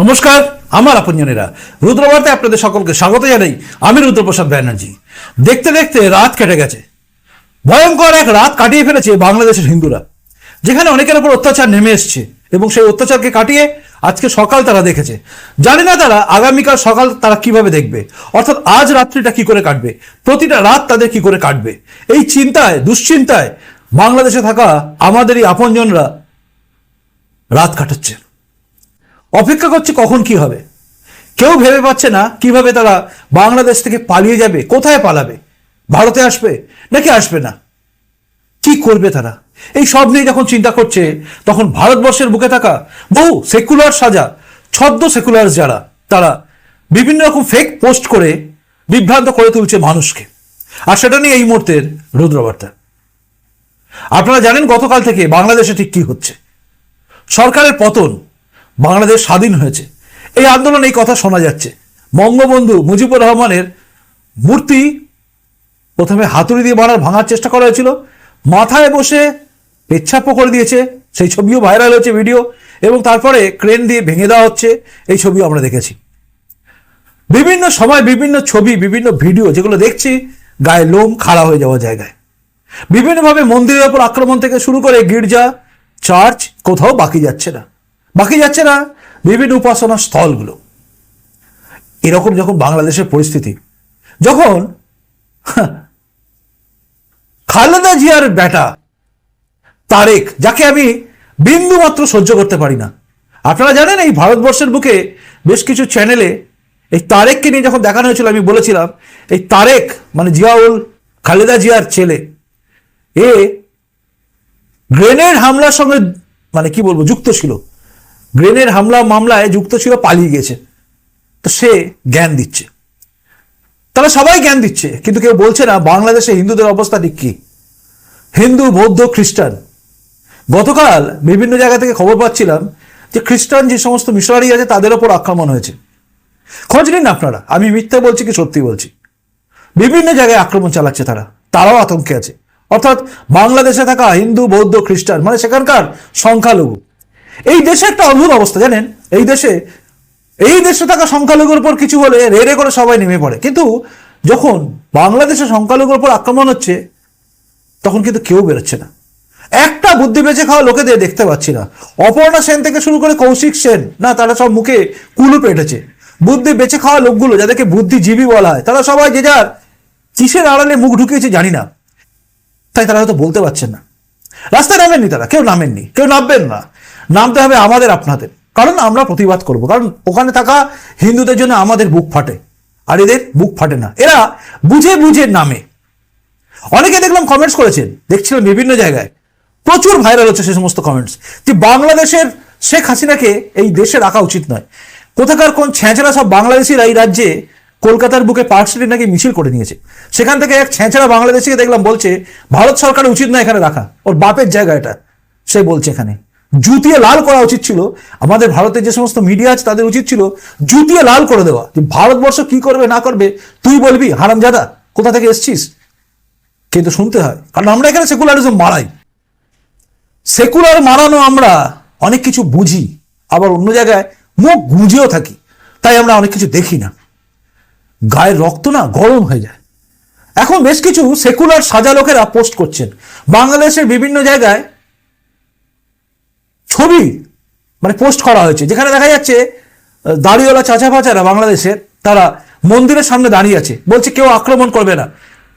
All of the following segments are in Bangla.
নমস্কার, আমার আপনজনেরা। রুদ্রবার্তায় আপনাদের সকলকে স্বাগত জানাই। আমি রুদ্রপ্রসাদ ব্যানার্জি। দেখতে দেখতে রাত কেটে গেছে। ভয়ঙ্কর এক রাত কাটিয়ে ফেলেছে বাংলাদেশের হিন্দুরা, যেখানে অনেকের উপর অত্যাচার নেমে এসছে এবং সেই অত্যাচারকে কাটিয়ে আজকে সকাল তারা দেখেছে। জানি না তারা আগামীকাল সকাল তারা কীভাবে দেখবে, অর্থাৎ আজ রাত্রিটা কি করে কাটবে, প্রতিটা রাত তাদের কি করে কাটবে। এই চিন্তায়, দুশ্চিন্তায় বাংলাদেশে থাকা আমাদেরই আপনজনরা রাত কাটাচ্ছে। অপেক্ষা করছে কখন কি হবে? কেউ ভেবে পাচ্ছে না কীভাবে তারা বাংলাদেশ থেকে পালিয়ে যাবে, কোথায় পালাবে? ভারতে আসবে নাকি আসবে না? কি করবে তারা? এই সব নিয়ে যখন চিন্তা করছে, তখন ভারতবর্ষের বুকে থাকা বহু সেকুলার সাজা, ছদ্ম সেকুলার যারা, তারা বিভিন্ন রকম ফেক পোস্ট করে বিভ্রান্ত করে তুলছে মানুষকে। আর সেটা নিয়ে এই মুহূর্তের রুদ্রবার্তা। আপনারা জানেন গতকাল থেকে বাংলাদেশে ঠিক কি হচ্ছে? সরকারের পতন বাংলাদেশ স্বাধীন হয়েছে। এই আন্দোলনে এই কথা শোনা যাচ্ছে। বঙ্গবন্ধু মুজিবুর রহমানের মূর্তি প্রথমে হাতুড়ি দিয়ে মারার ভাঙার চেষ্টা করা হয়েছিল। মাথায় বসে পেচ্ছাপও করে দিয়েছে। সেই ছবিও ভাইরাল হয়েছে ভিডিও এবং তারপরে ক্রেন দিয়ে ভেঙে দেওয়া হচ্ছে। এই ছবিও আমরা দেখেছি। বিভিন্ন সময় বিভিন্ন ছবি, বিভিন্ন ভিডিও যেগুলো দেখছি, গায়ে লোম খাড়া হয়ে যাওয়া জায়গায়। বিভিন্নভাবে মন্দিরের ওপর আক্রমণ থেকে শুরু করে গির্জা, চার্চ কোথাও বাকি যাচ্ছে না। বাকি যাচ্ছে না। বিভিন্ন উপাসনা স্থলগুলো। এরকম যখন বাংলাদেশের পরিস্থিতি, যখন খালেদা জিয়ার বেটা তারেক, যাকে আমি বিন্দু মাত্র সহ্য করতে পারি না। আপনারা জানেন এই ভারতবর্ষের বুকে বেশ কিছু চ্যানেলে এই তারেককে নিয়ে যখন দেখানো হয়েছিল, আমি বলেছিলাম, এই তারেক মানে জিয়াউল, খালেদা জিয়ার ছেলে, এ গ্রেনেড হামলার সঙ্গে মানে কি বলব, যুক্ত ছিল। গ্রেনেড হামলা মামলায় যুক্ত ছিল, পালিয়ে গেছে। তো সে জ্ঞান দিচ্ছে। তারা সবাই জ্ঞান দিচ্ছে, কিন্তু কেউ বলছে না বাংলাদেশে হিন্দুদের অবস্থা ঠিক কি। হিন্দু, বৌদ্ধ, খ্রিস্টান। গতকাল বিভিন্ন জায়গা থেকে খবর পাচ্ছিলাম যে খ্রিস্টান যে সমস্ত মিশনারি আছে, তাদের ওপর আক্রমণ হয়েছে। খোঁজ নিন আপনারা, আমি মিথ্যা বলছি কি সত্যি বলছি? বিভিন্ন জায়গায় আক্রমণ চালাচ্ছে তারা, তারাও আতঙ্কে আছে। অর্থাৎ বাংলাদেশে থাকা হিন্দু, বৌদ্ধ, খ্রিস্টান মানে সেখানকার সংখ্যালঘু এই দেশে একটা অদ্ভুত অবস্থা, জানেন? এই দেশে এই দেশে থাকা সংখ্যালঘুর উপর কিছু হলে রেড়ে করে সবাই নেমে পড়ে। কিন্তু যখন বাংলাদেশে সংখ্যালঘুর উপর আক্রমণ হচ্ছে, তখন কিন্তু কেউ বেরোচ্ছে না। একটা বুদ্ধি বেঁচে খাওয়া লোকেদের দেখতে পাচ্ছি না। অপর্ণা সেন থেকে শুরু করে কৌশিক সেন, না, তারা সব মুখে কুলু পেটেছে। বুদ্ধি বেঁচে খাওয়া লোকগুলো, যাদেরকে বুদ্ধিজীবী বলা হয়, তারা সবাই যে যার কিসের আড়ালে মুখ ঢুকিয়েছে জানি না। তাই তারা হয়তো বলতে পারছেন না। রাস্তায় নামেননি তারা, কেউ নামেননি, কেউ নামবেন না। নামতে হবে আমাদের আপনাদের। কারণ আমরা প্রতিবাদ করব। কারণ ওখানে থাকা হিন্দুদের জন্য আমাদের বুক ফাটে। আর এদের বুক ফাটে না। এরা বুঝে বুঝে নামে। অনেকে দেখলাম কমেন্টস করেছেন। দেখছিলাম বিভিন্ন জায়গায়। প্রচুর ভাইরাল হচ্ছে সে সমস্ত কমেন্টস যে বাংলাদেশের শেখ হাসিনাকে এই দেশে রাখা উচিত নয়। কোথাকার কোন ছ্যাঁচড়া সব বাংলাদেশিরা এই রাজ্যে কলকাতার বুকে পার্ক স্ট্রিট নাকি মিছিল করে নিয়েছে। সেখান থেকে এক ছ্যাঁচড়া বাংলাদেশিকে দেখলাম বলছে, ভারত সরকারের উচিত না এখানে রাখা। ওর বাপের জায়গা এটা। সে বলছে এখানে। জুতিয়ে লাল করা উচিত ছিল। আমাদের ভারতের যে সমস্ত মিডিয়া আছে, তাদের উচিত ছিল জুতিয়ে লাল করে দেওয়া। যে ভারতবর্ষ কি করবে, না করবে, তুই বলবি, হারামজাদা, কোথা থেকে এসছিস? কিন্তু শুনতে হয়। কারণ আমরা এখানে সেকুলারিজম মারাই। সেকুলার মারানো আমরা অনেক কিছু বুঝি, আবার অন্য জায়গায় মুখ গুঁজেও থাকি। তাই আমরা অনেক কিছু দেখি না। গায়ের রক্ত না গরম হয়ে যায়। এখন বেশ কিছু সেকুলার সাজা লোকেরা পোস্ট করছেন। বাংলাদেশের বিভিন্ন জায়গায় ছবি মানে পোস্ট করা হয়েছে, যেখানে দেখা যাচ্ছে দাড়িওয়ালা চাচা ফাচারা বাংলাদেশের, তারা মন্দিরের সামনে দাঁড়িয়ে আছে, বলছে কেউ আক্রমণ করবে না।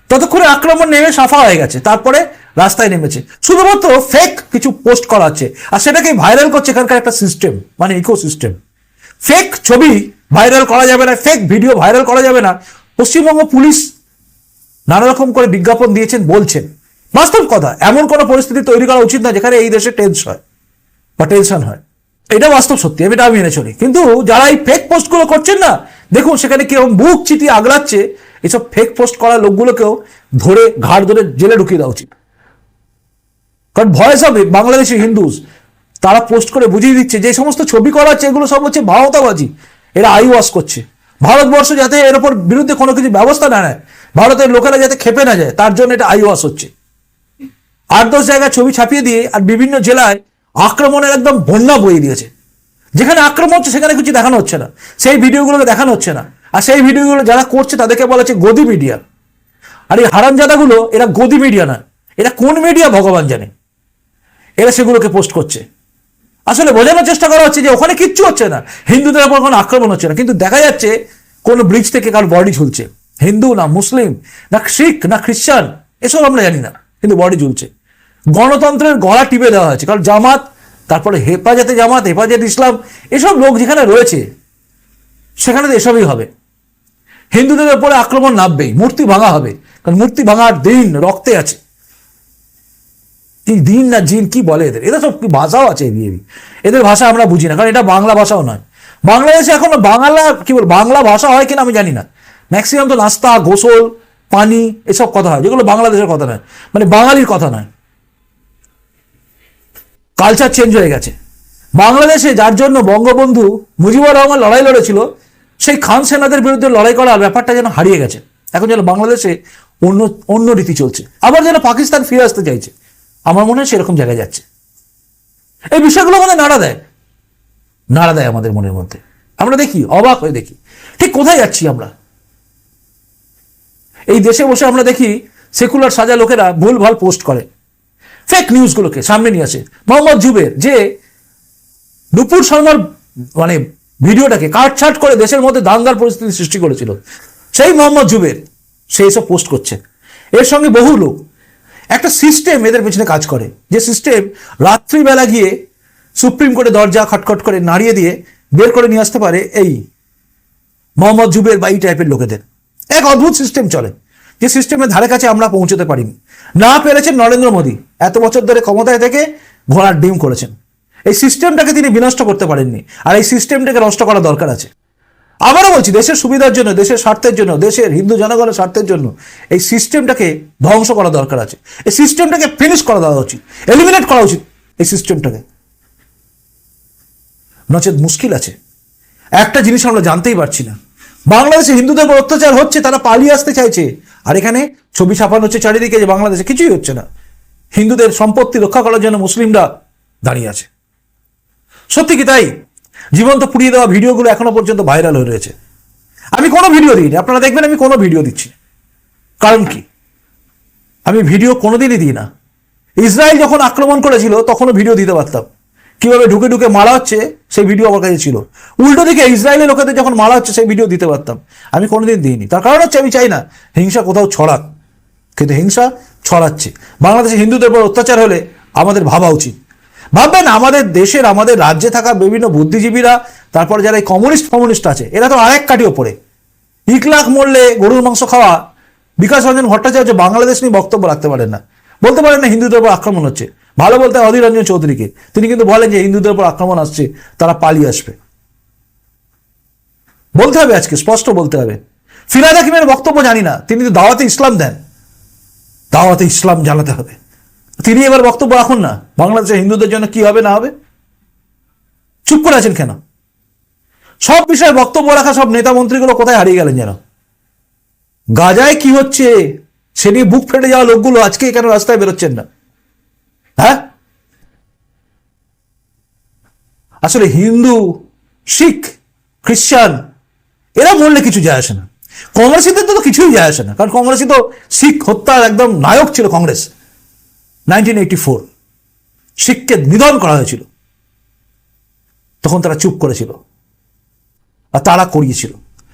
ততক্ষণে আক্রমণ নেমে সাফা হয়ে গেছে, তারপরে রাস্তায় নেমেছে। শুধুমাত্র ফেক কিছু পোস্ট করা হচ্ছে আর সেটাকে ভাইরাল করছে এখানকার একটা সিস্টেম মানে ইকো সিস্টেম ফেক ছবি ভাইরাল করা যাবে না ফেক ভিডিও ভাইরাল করা যাবে না, পশ্চিমবঙ্গ পুলিশ নানা রকম করে বিজ্ঞাপন দিয়েছেন, বলছেন। বাস্তব কথা, এমন কোনো পরিস্থিতি তৈরি করা উচিত না, যেখানে এই দেশে টেন্স হয়। বা টেনশন হয়। এটা বাস্তব সত্যি এটা আমি মেনে চলি। কিন্তু যারা এই ফেক পোস্টগুলো করছেন না, দেখুন সেখানে কীরকম বুক চিটি আগলাচ্ছে, এসব ফেক পোস্ট করা লোকগুলোকেও ধরে ঘাড় ধরে জেলে ঢুকিয়ে দেওয়া উচিত। কারণ ভয়েস হবে বাংলাদেশি হিন্দুস, তারা পোস্ট করে বুঝিয়ে দিচ্ছে, যে সমস্ত ছবি করা হচ্ছে এগুলো সব হচ্ছে ভাওতাবাজি এরা আই ওয়াশ করছে। ভারতবর্ষ যাতে এর ওপর বিরুদ্ধে কোনো কিছু ব্যবস্থা না নেয়, ভারতের লোকেরা যাতে খেপে না যায়, তার জন্য এটা আই ওয়াশ হচ্ছে। আট দশ জায়গায় ছবি ছাপিয়ে দিয়ে, আর বিভিন্ন জেলায় আক্রমণের একদম বন্যা বয়ে দিয়েছে। যেখানে আক্রমণ হচ্ছে, সেখানে কিছু দেখানো হচ্ছে না। সেই ভিডিওগুলোকে দেখানো হচ্ছে না। আর সেই ভিডিওগুলো যারা করছে, তাদেরকে বলা হচ্ছে গদি মিডিয়া আর এই হারামজাদাগুলো, এরা গদি মিডিয়া না। এরা কোন মিডিয়া ভগবান জানে? এরা সেগুলোকে পোস্ট করছে। আসলে বোঝানোর চেষ্টা করা হচ্ছে যে ওখানে কিচ্ছু হচ্ছে না। হিন্দুদের উপর কোনো আক্রমণ হচ্ছে না। কিন্তু দেখা যাচ্ছে কোন ব্রিজ থেকে কার বডি ঝুলছে। হিন্দু না মুসলিম, না শিখ, না খ্রিস্টান এসব আমরা জানি না। কিন্তু বডি ঝুলছে। গণতন্ত্রের গলা টিপে দেওয়া হয়েছে। কারণ জামাত, তারপরে হেফাজতে জামাত, হেফাজত ইসলাম, এসব লোক যেখানে রয়েছে, সেখানে তো এসবই হবে। হিন্দুদের উপরে আক্রমণ নামবেই, মূর্তি ভাঙা হবে। কারণ মূর্তি ভাঙার দিন রক্তে আছে। কি দিন না জিন, কি বলে এদের? এদের সব ভাষাও আছে এদের ভাষা আমরা বুঝি না, কারণ এটা বাংলা ভাষাও নয়। বাংলাদেশে এখনও বাংলা, কি বল, বাংলা ভাষা হয় কিনা আমি জানি না। ম্যাক্সিমাম তো নাস্তা, গোসল, পানি, এসব কথা হয়, যেগুলো বাংলাদেশের কথা নয়। মানে বাঙালির কথা নয়। কালচার চেঞ্জ হয়ে গেছে। বাংলাদেশে যার জন্য বঙ্গবন্ধু মুজিবুর রহমান লড়াই লড়েছিল, সেই খান সেনাদের বিরুদ্ধে লড়াই করার ব্যাপারটা যেন হারিয়ে গেছে। এখন যেন বাংলাদেশে অন্য অন্য রীতি চলছে। আবার যেন পাকিস্তান ফিরে আসতে চাইছে। আমার মনে হয় সেরকম জায়গায় যাচ্ছে। এই বিষয়গুলো আমাদের নাড়া দেয়। নাড়া দেয় আমাদের মনের মধ্যে। আমরা দেখি, অবাক হয়ে দেখি। ঠিক কোথায় যাচ্ছি আমরা? এই দেশে বসে আমরা দেখি, সেকুলার সাজা লোকেরা ভুল ভালো পোস্ট করে। ফেক নিউজগুলোকে সামনে নিয়ে আসে। মোহাম্মদ জুবের যে নুপুর শর্মার মানে ভিডিওটাকে কাটছাট করে দেশের মধ্যে দাঙ্গার পরিস্থিতি সৃষ্টি করেছিল, সেই মোহাম্মদ জুবের সে এসব পোস্ট করছে। এর সঙ্গে বহু লোক, একটা সিস্টেম এদের পেছনে কাজ করে, যে সিস্টেম রাত্রিবেলা গিয়ে সুপ্রিম কোর্টে দরজা খটখট করে নাড়িয়ে দিয়ে বের করে নিয়ে আসতে পারে এই মোহাম্মদ জুবের বা এই টাইপের লোকেদের। এক অদ্ভুত সিস্টেম চলে। যে সিস্টেমের ধারে কাছে আমরা পৌঁছতে পারিনি। না পেরেছেন নরেন্দ্র মোদী। এত বছর ধরে ক্ষমতায় থেকে ঘোড়ার ডিম করেছেন। এই সিস্টেমটাকে তিনি বিনষ্ট করতে পারেননি। আর এই সিস্টেমটাকে নষ্ট করা দরকার আছে। আবারও বলছি, দেশের সুবিধার জন্য, দেশের স্বার্থের জন্য, দেশের হিন্দু জনগণের স্বার্থের জন্য এই সিস্টেমটাকে ধ্বংস করা দরকার আছে। এই সিস্টেমটাকে ফিনিশ করা দেওয়া উচিত। এলিমিনেট করা উচিত এই সিস্টেমটাকে। নচেত মুশকিল আছে। একটা জিনিস আমরা জানতেই পারছি না। বাংলাদেশে হিন্দুদের উপর অত্যাচার হচ্ছে, তারা পালিয়ে আসতে চাইছে। আর এখানে ছবি ছাপানো হচ্ছে চারিদিকে যে বাংলাদেশে কিছুই হচ্ছে না। হিন্দুদের সম্পত্তি রক্ষা করার জন্য মুসলিমরা দাঁড়িয়ে আছে। সত্যি কি তাই? জীবন্ত পুড়িয়ে দেওয়া ভিডিওগুলো এখনও পর্যন্ত ভাইরাল হয়ে রয়েছে। আমি কোনো ভিডিও দিইনি। আপনারা দেখবেন আমি কোনো ভিডিও দিচ্ছি কারণ কি? আমি ভিডিও কোনোদিনই দিই না। ইসরায়েল যখন আক্রমণ করেছিল, তখনও ভিডিও দিতে পারতাম। কীভাবে ঢুকে ঢুকে মারা হচ্ছে সেই ভিডিও আমার কাছে ছিল। উল্টো দিকে ইসরায়েলের লোকেদের যখন মারা হচ্ছে সেই ভিডিও দিতে পারতাম। আমি কোনোদিন দিইনি। তার কারণ হচ্ছে আমি চাই না হিংসা কোথাও ছড়াক। কিন্তু হিংসা ছড়াচ্ছে। বাংলাদেশে হিন্দুদের উপর অত্যাচার হলে আমাদের ভাবা উচিত। ভাববেন আমাদের দেশের, আমাদের রাজ্যে থাকা বিভিন্ন বুদ্ধিজীবীরা, তারপর যারা এই কমিউনিস্ট কমিউনিস্ট আছে, এরা তো আরেক কাটি ওপরে। ইকলাখ মরলে গরুর মাংস খাওয়া বিকাশ রঞ্জন ভট্টাচার্য বাংলাদেশ নিয়ে বক্তব্য রাখতে পারেন না। বলতে পারেন না হিন্দুদের উপর আক্রমণ হচ্ছে। ভালো বলতে অধীর রঞ্জন চৌধুরীকে। তিনি কিন্তু বলেন যে হিন্দুদের উপর আক্রমণ আসছে, তারা পালিয়ে আসবে। বলতে হবে আজকে, স্পষ্ট বলতে হবে। ফিরাদ হাকিমের বক্তব্য জানি না, তিনি তো দাওয়াতে ইসলাম দেন। দাওয়াতে ইসলাম জানাতে হবে। তিনি এবার বক্তব্য রাখুন না, বাংলাদেশের হিন্দুদের জন্য কি হবে, না হবে? চুপ করে আছেন কেন? সব বিষয়ে বক্তব্য রাখা সব নেতা মন্ত্রীগুলো কোথায় হারিয়ে গেলেন যেন? গাজায় কি হচ্ছে? সে নিয়ে বুক ফেটে যাওয়া লোকগুলো আজকে কেন রাস্তায় বেরোচ্ছেন না? হ্যাঁ? আসলে হিন্দু, শিখ খ্রিস্টান এরা মরলে কিছু যায় আসে না। কংগ্রেসিদের তো কিছুই যায় আসে না, কারণ কংগ্রেসই তো শিখ হত্যার একদম নায়ক ছিল কংগ্রেস। নাইনটিন এইটি ফোর, শিখকে নিধন করা হয়েছিল। তখন তারা চুপ করেছিল। আর তারা করিয়েছিল।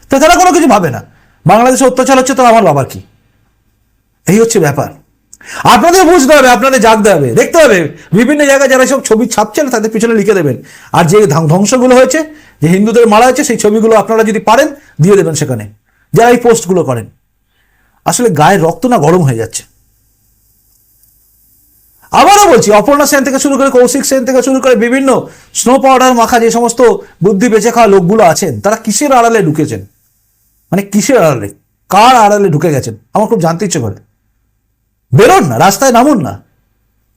তো তারা কোনো কিছু ভাবে না। বাংলাদেশে অত্যাচার হচ্ছে তো আমার বাবার কি? এই হচ্ছে ব্যাপার। আপনাদের বুঝতে হবে, আপনাদের জাগতে হবে। দেখতে হবে, বিভিন্ন জায়গায় যারা সব ছবি ছাপছেন, তাদের পিছনে লিখে দেবেন। আর যে ধ্বং- ধ্বংসগুলো হয়েছে, যে হিন্দুদের মারা হয়েছে, সেই ছবিগুলো আপনারা যদি পারেন, দিয়ে দেবেন সেখানে। যারা এই পোস্টগুলো করেন। আসলে গায়ের রক্ত না গরম হয়ে যাচ্ছে। আবারও বলছি, অপর্ণা সেন থেকে শুরু করে, কৌশিক সেন থেকে শুরু করে বিভিন্ন স্নো পাউডার মাখা, যে সমস্ত বুদ্ধি বেঁচে খাওয়া লোকগুলো আছেন, তারা কিসের আড়ালে ঢুকেছেন? মানে কিসের আড়ালে? কার আড়ালে ঢুকে গেছেন? আমার খুব জানতে ইচ্ছে করে। বেরোন না, রাস্তায় নামুন না।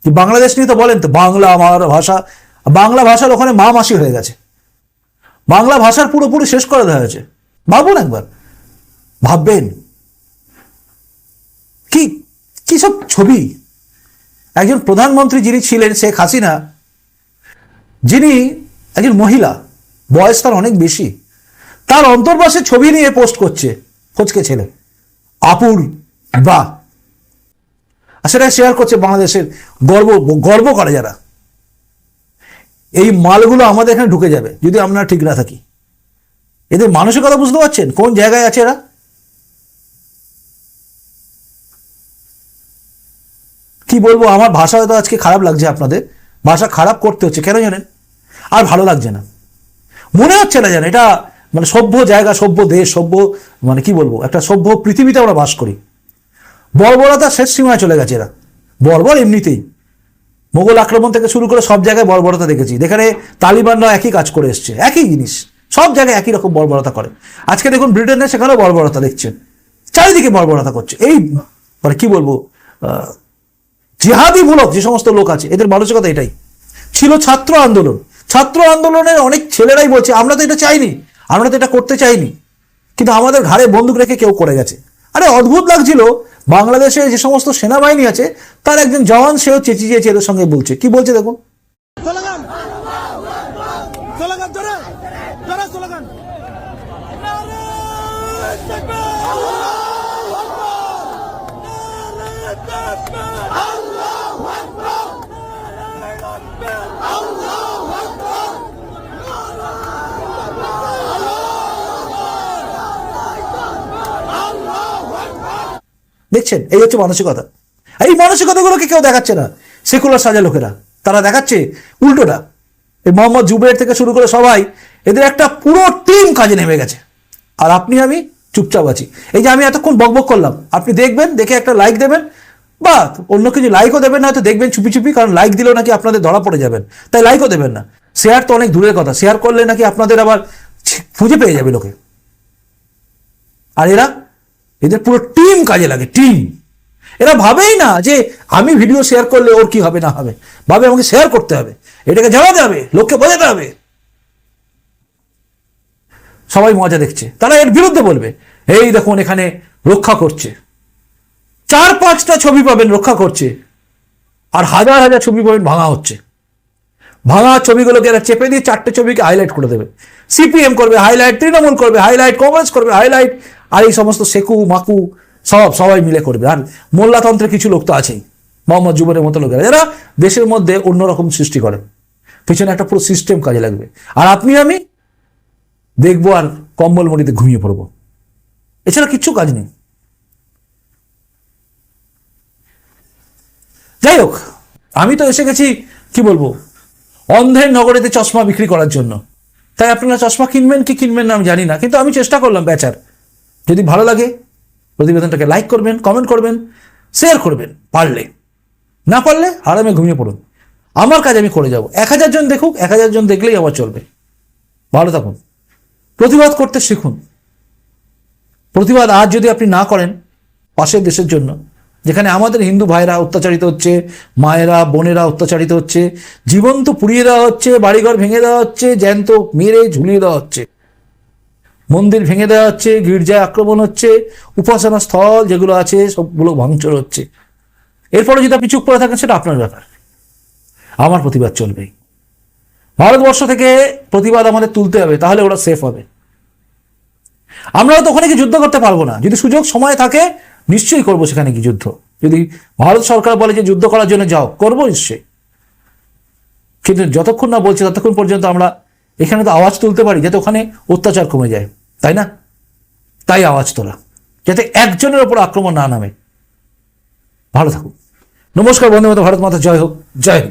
বাংলাদেশ নিয়ে তো বলেন তো, বাংলা আমার ভাষা, বাংলা ভাষার ওখানে মা মাসি হয়ে গেছে। বাংলা ভাষার পুরোপুরি শেষ করে দেওয়া হয়েছে। ভাবুন একবার, ভাববেন। কি কি সব ছবি? একজন প্রধানমন্ত্রী যিনি ছিলেন, শেখ হাসিনা, যিনি একজন মহিলা, বয়স তার অনেক বেশি। তার অন্তর্বাসে ছবি নিয়ে পোস্ট করছে, ফচকে ছেলে। আপুর বা আর সেটা শেয়ার করছে বাংলাদেশের গর্ব গর্ব করে যারা। এই মালগুলো আমাদের এখানে ঢুকে যাবে, যদি আমরা ঠিক না থাকি। এদের মানসিকতা বুঝতে পারছেন? কোন জায়গায় আছে এরা? কি বলব? আমার ভাষা হয়তো আজকে খারাপ লাগছে আপনাদের। ভাষা খারাপ করতে হচ্ছে, কেন জানেন? আর ভালো লাগছে না। মনে হচ্ছে না যেন এটা মানে সভ্য জায়গা, সভ্য দেশ, সভ্য মানে কি বলব? একটা সভ্য পৃথিবীতে আমরা বাস করি। বর্বরতা শেষ সীমায় চলে গেছে এরা। বর্বর এমনিতেই। মোগল আক্রমণ থেকে শুরু করে সব জায়গায় বর্বরতা দেখেছি। যেখানে তালিবানরা একই কাজ করে এসছে, একই জিনিস। সব জায়গায় একই রকম বর্বরতা করে। আজকে দেখুন ব্রিটেনে সেখানেও বর্বরতা দেখছেন। চারিদিকে বর্বরতা করছে। এই মানে কি বলব জিহাদিমূলক যে সমস্ত লোক আছে, এদের মানসিকতা এটাই। ছিল ছাত্র আন্দোলন। ছাত্র আন্দোলনের অনেক ছেলেরাই বলছে, আমরা তো এটা চাইনি। আমরা তো এটা করতে চাইনি। কিন্তু আমাদের ঘাড়ে বন্দুক রেখে কেউ করে গেছে। আরে অদ্ভুত লাগছিল। বাংলাদেশে যে সমস্ত সেনাবাহিনী আছে, তার একজন জওয়ান সেও চেঁচিয়েছে এদের সঙ্গে বলছে। কি বলছে দেখুন। দেখছেন? এই হচ্ছে মানসিকতা। এই মানসিকতাগুলোকে কেউ দেখাচ্ছে না। সেকুলার সাজা লোকেরা। তারা দেখাচ্ছে উল্টোটা। এই মোহাম্মদ জুবের থেকে শুরু করে সবাই, এদের একটা পুরো টিম কাজে নেমে গেছে। আর আপনি আমি চুপচাপ আছি। এই যে আমি এতক্ষণ বকবক করলাম। আপনি দেখবেন, দেখে একটা লাইক দেবেন। বা অন্য কিছু লাইকও দেবেন না, হয়তো দেখবেন চুপি চুপি, কারণ লাইক দিলেও নাকি আপনাদের ধরা পড়ে যাবেন। তাই লাইকও দেবেন না। শেয়ার তো অনেক দূরের কথা। শেয়ার করলে নাকি আপনাদের আবার খুঁজে পেয়ে যাবে লোকে। আর এরা এদের পুরো টিম কাজে লাগে টিম এরা ভাবেই না যে আমি ভিডিও শেয়ার করলে ওর কি হবে, না হবে। ভাবে আমাকে শেয়ার করতে হবে। এটাকে জানাতে হবে, লোককে বোঝাতে হবে। সবাই মজা দেখছে। তারা এর বিরুদ্ধে বলবে, এই দেখুন, এখানে রক্ষা করছে। চার পাঁচটা ছবি পাবেন, রক্ষা করছে। আর হাজার হাজার ছবি পাবেন, ভাঙা হচ্ছে। ভাঙা ছবিগুলোকে এরা চেপে দিয়ে চারটে ছবিকে হাইলাইট করে দেবে। সিপিএম করবে হাইলাইট তৃণমূল করবে হাইলাইট কংগ্রেস করবে হাইলাইট আর এই সমস্ত সেকু, মাকু সব সবাই মিলে করবে। আর মোল্লাতন্ত্রের কিছু লোক তো আছেই। মোহাম্মদ জুবের মতো লোকেরা। যারা দেশের মধ্যে অন্যরকম সৃষ্টি করে। পিছনে একটা পুরো সিস্টেম কাজে লাগবে। আর আপনি আমি দেখব আর কম্বল মরিতে ঘুমিয়ে পড়ব। এছাড়া কিচ্ছু কাজ নেই। যাই হোক, আমি তো এসে গেছি, কি বলব? অন্ধের নগরীতে চশমা বিক্রি করার জন্য। তাই আপনারা চশমা কিনবেন কি কিনবেন না আমি জানি না। কিন্তু আমি চেষ্টা করলাম বেচার যদি ভালো লাগে প্রতিবেদনটাকে লাইক করবেন কমেন্ট করবেন শেয়ার করবেন পারলে। না পারলে আরামে ঘুমিয়ে পড়ুন। আমার কাজ আমি করে যাব। এক হাজার জন দেখুক, এক হাজার জন দেখলেই আমার চলবে। ভালো থাকুন। প্রতিবাদ করতে শিখুন। প্রতিবাদ আজ যদি আপনি না করেন পাশের দেশের জন্য, যেখানে আমাদের হিন্দু ভাইরা অত্যাচারিত হচ্ছে, মায়েরা, বোনেরা অত্যাচারিত হচ্ছে, জীবন্ত পুড়িয়ে দেওয়া হচ্ছে, বাড়িঘর ভেঙে দেওয়া হচ্ছে, জ্যান্ত মেরে ঝুলিয়ে দেওয়া হচ্ছে মন্দির ভেঙে দেওয়া হচ্ছে, গির্জায় আক্রমণ হচ্ছে, উপাসনা স্থল যেগুলো আছে সবগুলো ভাঙচুর হচ্ছে। এরপরে যদি আপনি চুপ করে থাকেন, সেটা আপনার ব্যাপার। আমার প্রতিবাদ চলবেই। ভারতবর্ষ থেকে প্রতিবাদ আমাদের তুলতে হবে, তাহলে ওরা সেফ হবে। আমরা তো ওখানে গিয়ে যুদ্ধ করতে পারব না। যদি সুযোগ, সময় থাকে, নিশ্চয়ই করব সেখানে কি যুদ্ধ। যদি ভারত সরকার বলে যে যুদ্ধ করার জন্য যাও, করব নিশ্চয়ই। কিন্তু যতক্ষণ না বলছে, ততক্ষণ পর্যন্ত আমরা এখানে তো আওয়াজ তুলতে পারি, যাতে ওখানে অত্যাচার কমে যায়। তাই না? তাই আওয়াজ তোলা, যাতে একজনের ওপর আক্রমণ না নামে। ভালো থাকুক নমস্কার বন্ধু মতো ভারত মাতা, জয় হোক। জয় হোক